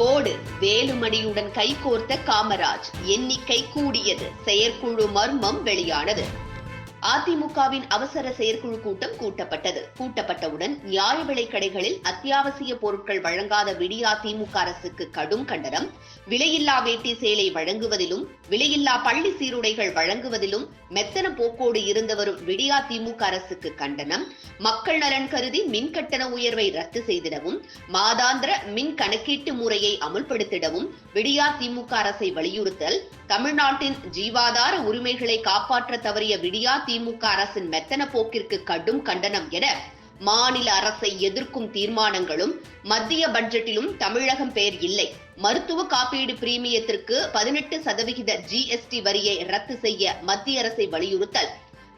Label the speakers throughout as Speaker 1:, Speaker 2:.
Speaker 1: போடு. வேலுமணியுடன் கைகோர்த்த காமராஜ். எண்ணிக்கை கூடியது. செயற்குழு மர்மம் வெளியானது. அதிமுகவின் அவசர செயற்குழு கூட்டம் கூட்டப்பட்டது. கூட்டப்பட்டவுடன் நியாய விலை கடைகளில் அத்தியாவசிய பொருட்கள் வழங்காத விடியா திமுக அரசுக்கு கடும் கண்டனம். விலையில்லா வேட்டி சேலை வழங்குவதிலும் விலையில்லா பள்ளி சீருடைகள் வழங்குவதிலும் மெத்தன போக்கோடு இருந்து வரும் விடியா திமுக அரசுக்கு கண்டனம். மக்கள் நலன் கருதி மின் கட்டண உயர்வை ரத்து செய்திடவும் மாதாந்திர மின் கணக்கீட்டு முறையை அமுல்படுத்திடவும் விடியா திமுக அரசை வலியுறுத்தல் தமிழ்நாட்டின் ஜீவாதார உரிமைகளை காப்பாற்ற தவறிய விடியா அதிமுக அரசின் மெத்தன போக்கிற்கு கடும் கண்டனம் என மாநில அரசை எதிர்க்கும் தீர்மானங்களும் மத்திய பட்ஜெட்டிலும் தமிழகம் பெயர் இல்லை. மருத்துவ காப்பீடு பிரீமியத்திற்கு பதினெட்டு சதவிகித ஜிஎஸ்டி வரியை ரத்து செய்ய மத்திய அரசை வலியுறுத்தல்.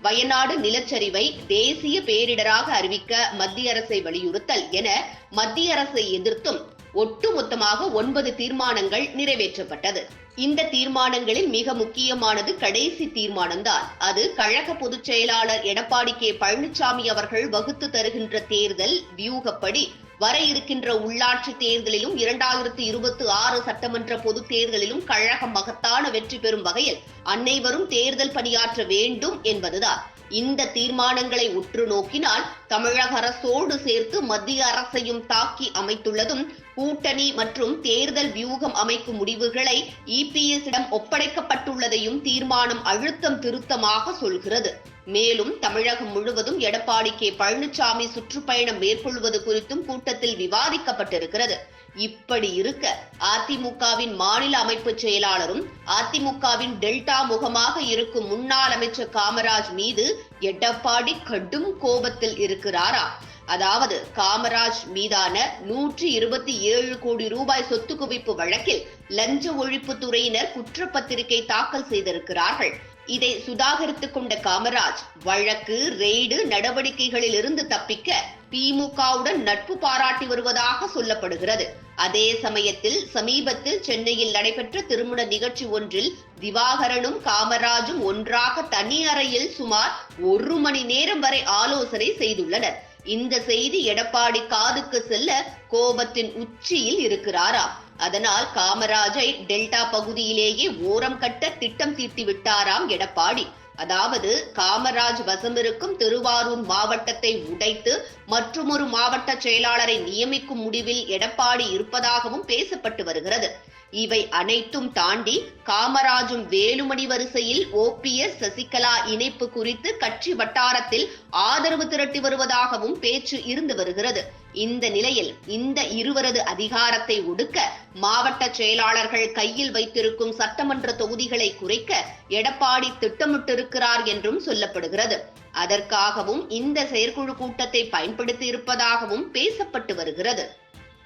Speaker 1: வயநாடு நிலச்சரிவை தேசிய பேரிடராக அறிவிக்க மத்திய அரசை வலியுறுத்தல் என மத்திய அரசை எதிர்த்தும் ஒட்டுமொத்தமாக ஒன்பது தீர்மானங்கள் நிறைவேற்றப்பட்டது. இந்த தீர்மானங்களில் மிக முக்கியமானது கடைசி தீர்மானம்தான். அது கழக பொதுச் செயலாளர் எடப்பாடி கே. பழனிசாமி அவர்கள் வகுத்து தருகின்ற தேர்தல் வியூகப்படி வர இருக்கின்ற உள்ளாட்சி தேர்தலிலும் இரண்டாயிரத்தி இருபத்தி ஆறு சட்டமன்ற பொதுத் தேர்தலிலும் கழகம் மகத்தான வெற்றி பெறும் வகையில் அனைவரும் தேர்தல் பணியாற்ற வேண்டும் என்பதுதான். இந்த தீர்மானங்களை உற்று நோக்கினால் தமிழக அரசோடு சேர்த்து மத்திய அரசையும் தாக்கி அமைத்துள்ளதும் கூட்டணி மற்றும் தேர்தல் வியூகம் அமைக்கும் முடிவுகளை இபிஎஸ்இடம் ஒப்படைக்கப்பட்டுள்ளதையும் தீர்மானம் அழுத்தம் திருத்தமாக சொல்கிறது. மேலும் தமிழகம் முழுவதும் எடப்பாடி கே. பழனிசாமி சுற்றுப்பயணம் மேற்கொள்வது குறித்தும் கூட்டத்தில் விவாதிக்கப்பட்டிருக்கிறது. இப்படி இருக்க அதிமுகவின் மாநில அமைப்பு செயலாளரும் அதிமுகவின் டெல்டா முகமாக இருக்கும் முன்னாள் அமைச்சர் காமராஜ் மீது எடப்பாடி கடும் கோபத்தில் இருக்கிறாரா? அதாவது காமராஜ் மீதான நூற்றி இருபத்தி ஏழு கோடி ரூபாய் சொத்து குவிப்பு வழக்கில் லஞ்ச ஒழிப்பு துறையினர் குற்றப்பத்திரிகை தாக்கல் செய்திருக்கிறார்கள். இதை சுதாகரித்துக் கொண்ட காமராஜ் வழக்கு ரெய்டு நடவடிக்கைகளில் இருந்து தப்பிக்க திமுகவுடன் நட்பு பாராட்டி வருவதாக சொல்லப்படுகிறது. அதே சமயத்தில் சமீபத்தில் சென்னையில் நடைபெற்ற திருமண நிகழ்ச்சி ஒன்றில் திவாகரனும் காமராஜும் ஒன்றாக தனி அறையில் சுமார் ஒரு மணி நேரம் வரை ஆலோசனை செய்துள்ளனர். இந்த செய்தி எடப்பாடி காதுக்கு செல்ல கோபத்தின் உச்சியில் இருக்கிறாராம் அதனால் காமராஜை டெல்டா பகுதியிலேயே ஓரம் கட்ட திட்டம் தீட்டி விட்டாராம் எடப்பாடி. அதாவது காமராஜ் வசமிருக்கும் திருவாரூர் மாவட்டத்தை உடைத்து மற்றுமொரு மாவட்ட செயலாளரை நியமிக்கும் முடிவில் எடப்பாடி இருப்பதாகவும் பேசப்பட்டு வருகிறது. இவை அனைத்தும் தாண்டி காமராஜும் வேலுமணி வரிசையில் ஓபிஎஸ் சசிகலா இணைப்பு குறித்து கட்சி வட்டாரத்தில் ஆதரவு திரட்டி வருவதாகவும் பேச்சு இருந்து வருகிறது. இந்த நிலையில் இந்த இருவரது அதிகாரத்தை ஒடுக்க மாவட்ட செயலாளர்கள் கையில் வைத்திருக்கும் சட்டமன்ற தொகுதிகளை குறைக்க எடப்பாடி திட்டமிட்டிருக்கிறார் என்றும் சொல்லப்படுகிறது. அதற்காகவும் இந்த செயற்குழு கூட்டத்தை பயன்படுத்தி இருப்பதாகவும் பேசப்பட்டு வருகிறது.